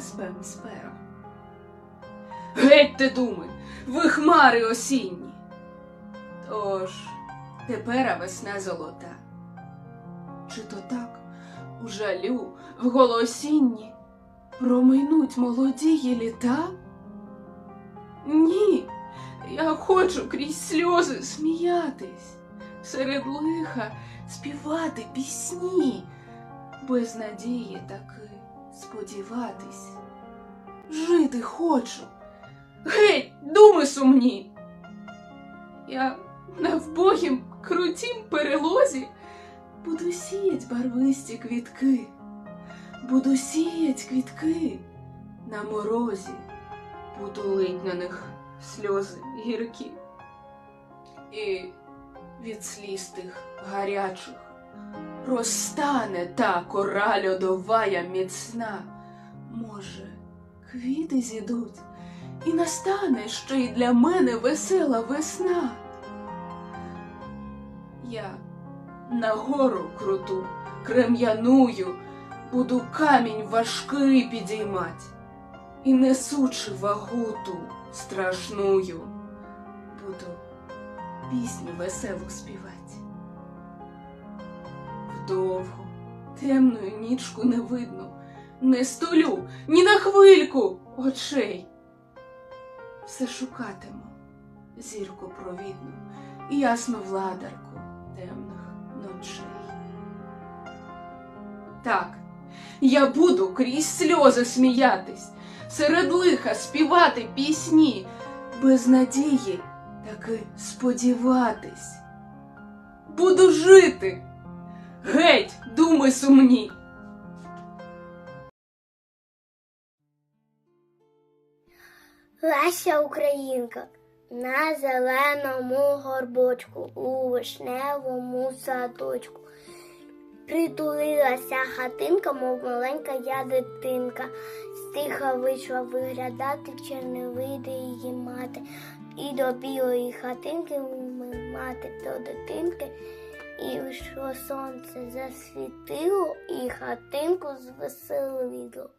спем сперо. Геть ти думи, ви хмари осінні. Тож тепера весна золота. Чи то так у жалю в голосінні промайнуть молодії літа? Ні, я хочу крізь сльози сміятись, серед лиха співати пісні, без надії таки сподіватись. Жити хочу. Геть, думи сумні. Я на вбогім крутім перелозі буду сіять барвисті квітки, буду сіять квітки на морозі, буду лить на них сльози гіркі. І від сліз тих гарячих розтане та кора льодовая міцна. Може, квіти зійдуть, і настане ще й для мене весела весна. Я на гору круту, крем'яную, буду камінь важкий підіймать, і несучи вагу ту страшную, буду пісню веселу співать. Вдовгу, темною нічку не видно, не столю ні на хвильку очей. Все шукатиму зірку провідну, ясну владарку темних ночей. Так, я буду крізь сльози сміятись, серед лиха співати пісні, без надії таки сподіватись. Буду жити. Геть, думи сумні. Леся Українка на зеленому горбочку у вишневому садочку. Притулилася хатинка, мов маленька я дитинка. Стиха вийшла виглядати, чи не вийде її мати. І до білої хатинки мати до дитинки. І що сонце засвітило, і хатинку звеселило.